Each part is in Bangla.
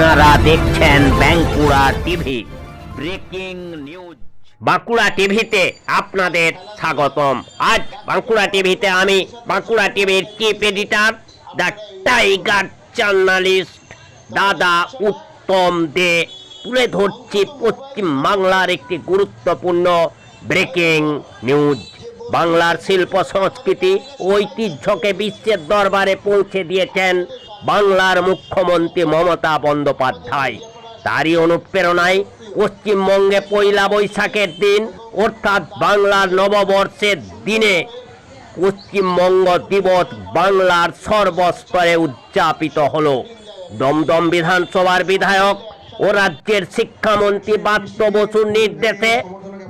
আপনারা দেখছেন Bankura TV, breaking news. Bankura টিভিতে আপনাদের স্বাগতম। আজ বাঁকুড়া টিভিতে আমি, বাঁকুড়া টিভির chief editor, the tiger journalist, দাদা উত্তম দে, তুলে ধরছি পশ্চিম বাংলার একটি গুরুত্বপূর্ণ ব্রেকিং নিউজ। বাংলার শিল্প, সংস্কৃতি, ঐতিহ্যকে বিশ্বের দরবারে পৌঁছে দিয়েছেন বাংলার মুখ্যমন্ত্রী মমতা বন্দ্যোপাধ্যায়। তারই অনুপ্রেরণায় পশ্চিমবঙ্গে পয়লা বৈশাখের দিন, অর্থাৎ বাংলার নববর্ষের দিনে পশ্চিমবঙ্গ দিবস বাংলার সর্বস্তরে উদযাপিত হল। দমদম বিধানসভার বিধায়ক ও রাজ্যের শিক্ষামন্ত্রী বাত্য বসুর নির্দেশে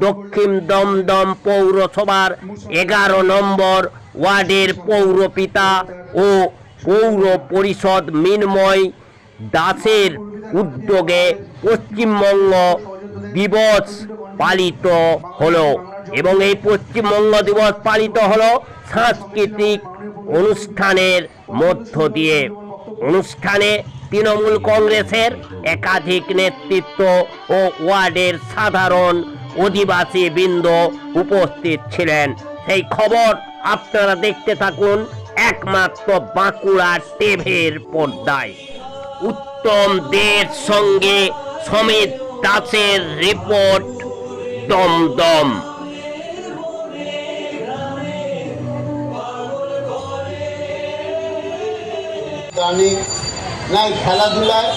দক্ষিণ দমদম পৌরসভার এগারো নম্বর ওয়ার্ডের পৌরপিতা ও পৌর পরিষদ মিনময় দাসের উদ্যোগে পশ্চিমবঙ্গ দিবস পালিত হলো এবং এই পশ্চিমবঙ্গ দিবস পালিত হলো সাংস্কৃতিক অনুষ্ঠানের মধ্য দিয়ে। অনুষ্ঠানে তৃণমূল কংগ্রেসের একাধিক নেতৃত্ব ও ওয়ার্ডের সাধারণ অধিবাসী বৃন্দ উপস্থিত ছিলেন। সেই খবর আপনারা দেখতে থাকুন। একমাত্র বাঁকুড়া টেভের পর্দায়। উত্তম দের সঙ্গে সমিত দাসের রিপোর্ট দমদম। নাই খেলাধুলায়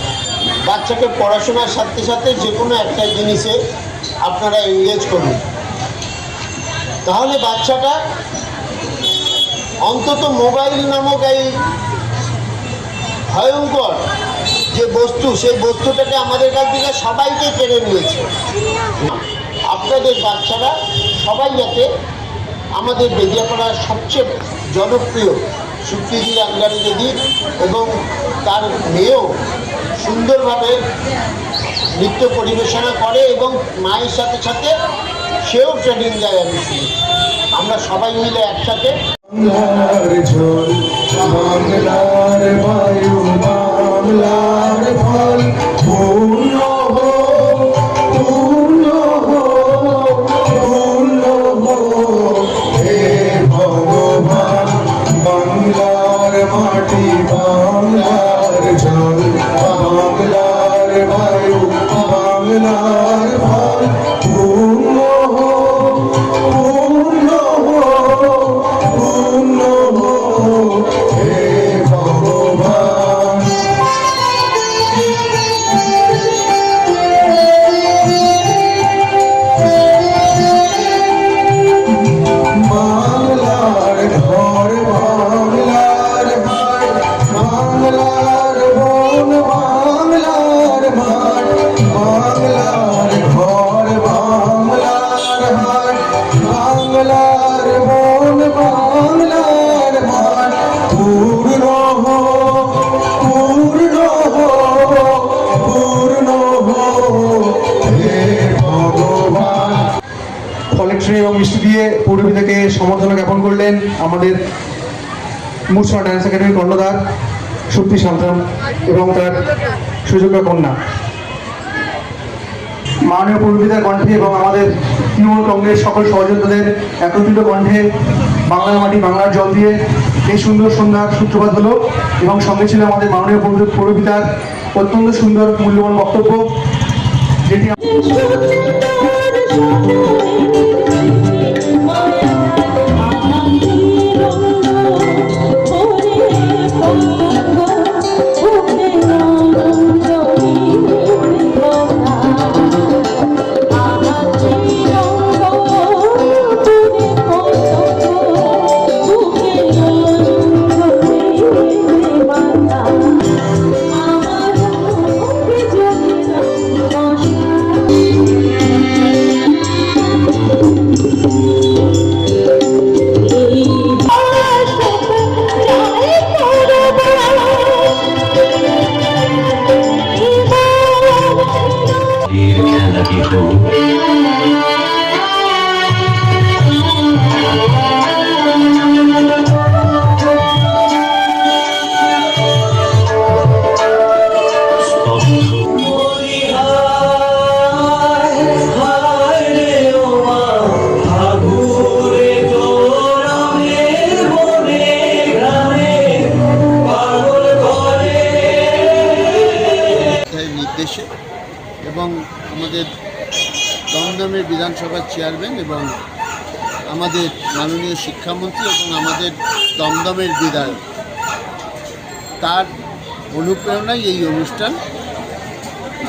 বাচ্চাকে পড়াশোনার সাথে সাথে যে কোনো একটা জিনিসে আপনারা এঙ্গেজ করুন। তাহলে বাচ্চাটা অন্তত মোবাইল নামক এই ভয়ঙ্কর যে বস্তু, সেই বস্তুটাকে আমাদের কাছ থেকে সবাইকে কেড়ে নিয়েছে। আপনাদের বাচ্চারা সবাই যাতে আমাদের বেদিয়াপাড়ার সবচেয়ে জনপ্রিয় সুপ্রিজি আঙ্গারি দিদি এবং তার মেয়েও সুন্দরভাবে নৃত্য পরিবেশনা করে এবং মায়ের সাথে সাথে সেও ট্রেনিং দেয় আমি আমরা সবাই মিলে একসাথে বাংলার ঝোল বাংলার বায়ু বাংলার সমর্থনা জ্ঞাপন করলেন আমাদের মুসরা ডান্স একাডেমির কর্ণধার শক্তি সন্তান এবং তার সুযোগ্য কন্যা। মাননীয় পৌরবিদার কণ্ঠে এবং আমাদের তৃণমূল কংগ্রেস সকল সহযোদ্ধাদের একত্রিত কণ্ঠে বাংলার মাটি বাংলার জল দিয়ে এই সুন্দর সন্ধ্যার সূত্রপাত হলো এবং সঙ্গে ছিল আমাদের মাননীয় পৌর- পৌরপিতার অত্যন্ত সুন্দর, মূল্যবান বক্তব্য, যেটি তীর খেলা বিহু বিধানসভার চেয়ারম্যান এবং আমাদের মাননীয় শিক্ষামন্ত্রী এবং আমাদের দমদমের বিধায়ক। তার অনুপ্রেরণায় এই অনুষ্ঠান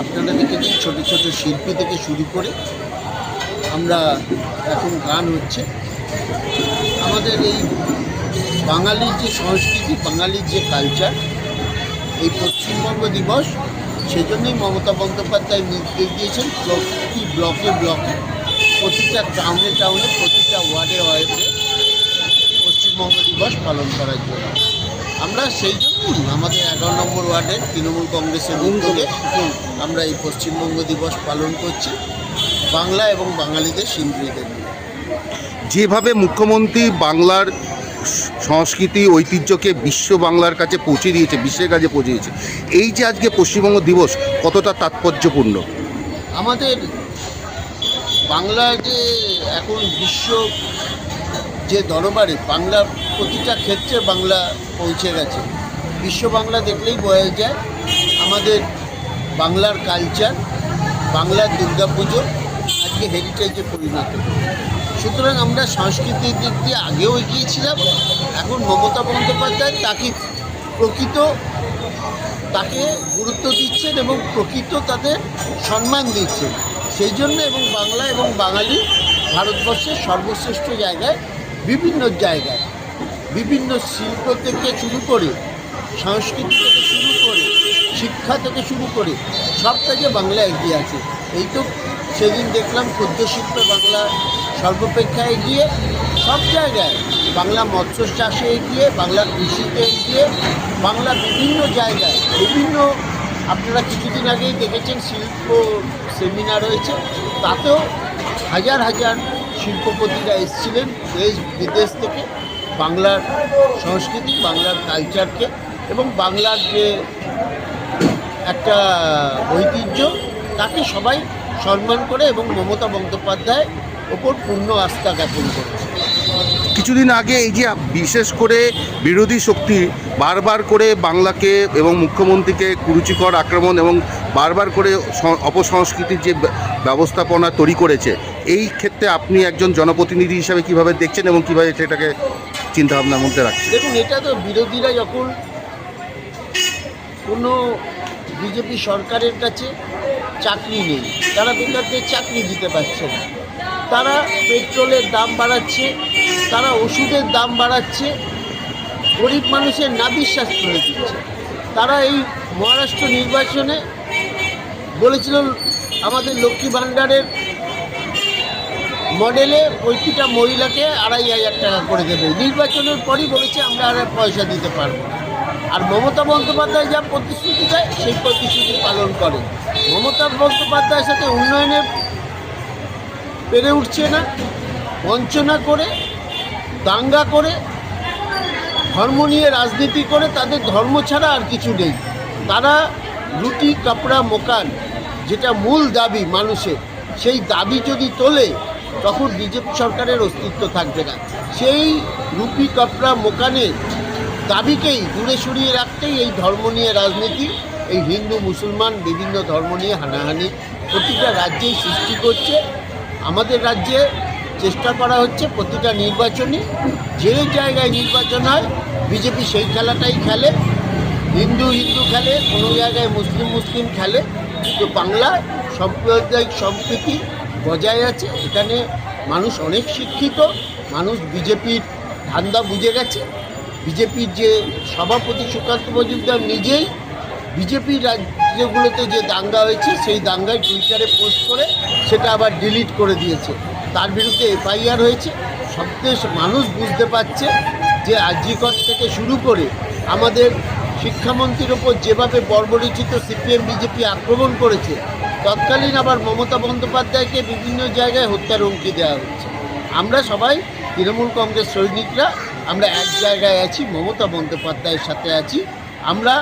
আপনারা দেখেছেন, ছোট ছোট শিল্পী থেকে শুরু করে আমরা এখন গান হচ্ছে। আমাদের এই বাঙালির যে সংস্কৃতি, বাঙালির যে কালচার এই পশ্চিমবঙ্গ দিবস, সেজন্যই মমতা বন্দ্যোপাধ্যায় নির্দেশ দিয়েছেন প্রতি ব্লকে ব্লকে। প্রতিটা টাউনে টাউনে প্রতিটা ওয়ার্ডে ওয়ার্ডে পশ্চিমবঙ্গ দিবস পালন করার জন্য। আমরা সেই জন্যই আমাদের এগারো নম্বর ওয়ার্ডে তৃণমূল কংগ্রেসের উদ্যোগে আমরা এই পশ্চিমবঙ্গ দিবস পালন করছি। বাংলা এবং বাঙালিদের সিন্দ্রীদের নিয়ে যেভাবে মুখ্যমন্ত্রী বাংলার সংস্কৃতি ঐতিহ্যকে বিশ্ব বাংলার কাছে পৌঁছে দিয়েছে বিশ্বের কাছে পৌঁছে দিয়েছে এই যে আজকে পশ্চিমবঙ্গ দিবস কতটা তাৎপর্যপূর্ণ? আমাদের বাংলা যে এখন বিশ্ব যে দরবারে বাংলা প্রতিটা ক্ষেত্রে বাংলা পৌঁছে গেছে। বিশ্ব বাংলা দেখলেই বোঝা যায় আমাদের বাংলার কালচার বাংলার দুর্গাপুজো, আজকে হেরিটেজে পরিণত। সুতরাং আমরা সংস্কৃতির দিক দিয়ে আগেও এগিয়েছিলাম, এখন মমতা বন্দ্যোপাধ্যায় তাকে প্রকৃত, তাকে গুরুত্ব দিচ্ছেন এবং প্রকৃত তাদের সম্মান দিচ্ছেন। সেই জন্য এবং বাংলা এবং বাঙালি ভারতবর্ষের সর্বশ্রেষ্ঠ জায়গায়, বিভিন্ন জায়গায়, বিভিন্ন শিল্প থেকে শুরু করে, সংস্কৃতি থেকে শুরু করে, শিক্ষা থেকে শুরু করে, সব কাজে বাংলা এগিয়ে আছে। এই তো সেদিন দেখলাম ক্ষুদ্র শিল্পে বাংলা সর্বাপেক্ষা এগিয়ে, সব জায়গায় বাংলা মৎস্য চাষে এগিয়ে, বাংলা কৃষিতে এগিয়ে, বাংলা বিভিন্ন জায়গায়, বিভিন্ন আপনারা কিছুদিন আগেই দেখেছেন শিল্প সেমিনার হয়েছে তাতেও হাজার হাজার শিল্পপতিরা এসেছিলেন দেশ, বিদেশ থেকে বাংলার সংস্কৃতি, বাংলার কালচারকে এবং বাংলার যে একটা ঐতিহ্য, তাকে সবাই সম্মান করে এবং মমতা বন্দ্যোপাধ্যায় ওপর পূর্ণ আস্থা জ্ঞাপন করেছে। কিছুদিন আগে এই যে বিশেষ করে বিরোধী শক্তি বারবার করে বাংলাকে এবং মুখ্যমন্ত্রীকে কুরুচিকর আক্রমণ এবং বারবার করে অপসংস্কৃতির যে ব্যবস্থাপনা তৈরি করেছে, এই ক্ষেত্রে আপনি একজন জনপ্রতিনিধি হিসাবে কীভাবে দেখছেন এবং কীভাবে সেটাকে চিন্তাভাবনার মধ্যে রাখছেন? দেখুন, এটা তো বিরোধীরা যখন কোনো বিজেপি সরকারের কাছে চাকরি নেই, তারা বেকারদের চাকরি দিতে পারছে না। তারা পেট্রোলের দাম বাড়াচ্ছে, তারা ওষুধের দাম বাড়াচ্ছে, গরিব মানুষের নাবিশ্বাস করে দিচ্ছে। তারা এই মহারাষ্ট্র নির্বাচনে বলেছিল আমাদের লক্ষ্মী ভাণ্ডারের মডেলে প্রতিটা মহিলাকে আড়াই হাজার টাকা করে দেবে। নির্বাচনের পরই বলেছে আমরা আর পয়সা দিতে পারব আর মমতা বন্দ্যোপাধ্যায় যা প্রতিশ্রুতি দেয়, সেই প্রতিশ্রুতি পালন করে মমতা বন্দ্যোপাধ্যায়ের সাথে উন্নয়নের পেরে উঠছে না, বঞ্চনা করে, দাঙ্গা করে, ধর্ম নিয়ে রাজনীতি করে, তাদের ধর্ম ছাড়া আর কিছু নেই। তারা রুটি, কাপড়া, মোকান, যেটা মূল দাবি মানুষের, সেই দাবি যদি তোলে, তখন বিজেপি সরকারের অস্তিত্ব থাকবে না। সেই রুপি কাপড়া, মোকানের দাবিকেই দূরে সরিয়ে রাখতেই এই ধর্ম নিয়ে রাজনীতি, এই হিন্দু, মুসলমান বিভিন্ন ধর্ম নিয়ে হানাহানি প্রতিটা রাজ্যেই সৃষ্টি করছে। আমাদের রাজ্যে চেষ্টা করা হচ্ছে প্রতিটা নির্বাচনই। যে জায়গায় নির্বাচন হয়, বিজেপি সেই খেলাটাই খেলে। হিন্দু হিন্দু খেলে, কোনো জায়গায় মুসলিম মুসলিম খেলে। কিন্তু বাংলা সাম্প্রদায়িক সম্প্রীতি বজায় আছে। এখানে মানুষ অনেক শিক্ষিত, মানুষ বিজেপির ধান্দা বুঝে গেছে। বিজেপির যে সভাপতি সুকান্ত মজুমদার নিজেই বিজেপি রাজ্যগুলোতে যে দাঙ্গা হয়েছে, সেই দাঙ্গায় টুইটারে পোস্ট করে সেটা আবার ডিলিট করে দিয়েছে। তার বিরুদ্ধে এফআইআর হয়েছে। সব দেশ মানুষ বুঝতে পারছে যে আজিকর থেকে শুরু করে আমাদের শিক্ষামন্ত্রীর ওপর যেভাবে বর্বরিচিত সিপিএম, বিজেপি আক্রমণ করেছে, তৎকালীন আবার মমতা বন্দ্যোপাধ্যায়কে বিভিন্ন জায়গায় হত্যার হুমকি দেওয়া হচ্ছে। আমরা সবাই তৃণমূল কংগ্রেস সৈনিকরা, আমরা এক জায়গায় আছি, মমতা বন্দ্যোপাধ্যায়ের সাথে আছি। আমরা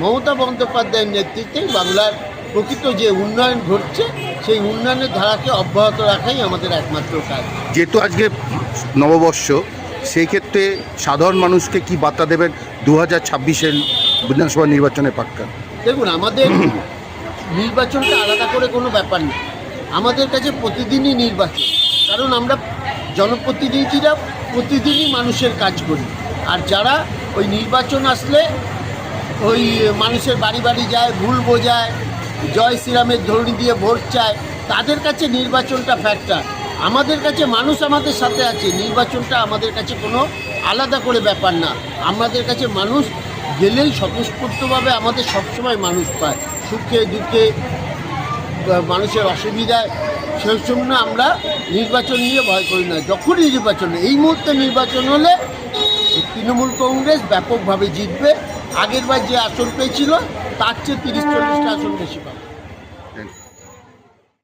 মমতা বন্দ্যোপাধ্যায়ের নেতৃত্বেই বাংলার প্রকৃত যে উন্নয়ন ঘটছে সেই উন্নয়নের ধারাকে অব্যাহত রাখাই আমাদের একমাত্র কাজ। যেহেতু আজকে নববর্ষ সেই ক্ষেত্রে সাধারণ মানুষকে কি বার্তা দেবেন দু হাজার ছাব্বিশের বিধানসভা নির্বাচনের পাক্কা? দেখুন আমাদের নির্বাচনটা আলাদা করে কোনো ব্যাপার নেই আমাদের কাছে প্রতিদিনই নির্বাচন কারণ আমরা জনপ্রতিনিধিরা প্রতিদিনই মানুষের কাজ করি। আর যারা ওই নির্বাচন আসলে ওই মানুষের বাড়ি বাড়ি যায়, ভুল বোঝায়, জয় শ্রীরামের ধরনি দিয়ে ভোট চায়, তাদের কাছে নির্বাচনটা ফ্যাক্টর আমাদের কাছে মানুষ আমাদের সাথে আছে, নির্বাচনটা আমাদের কাছে কোনো আলাদা করে ব্যাপার না। আমাদের কাছে মানুষ গেলেই স্বতঃস্ফূর্তভাবে আমাদের সবসময় মানুষ পায়। সুখে দুঃখে মানুষের অসুবিধায় সেই জন্য আমরা নির্বাচন নিয়ে ভয় করি না। যখনই নির্বাচন এই মুহূর্তে নির্বাচন হলে তৃণমূল কংগ্রেস ব্যাপকভাবে জিতবে। আগেরবার যে আসন পেয়েছিল তার চেয়ে তিরিশ চল্লিশটা আসন বেশি পাবে.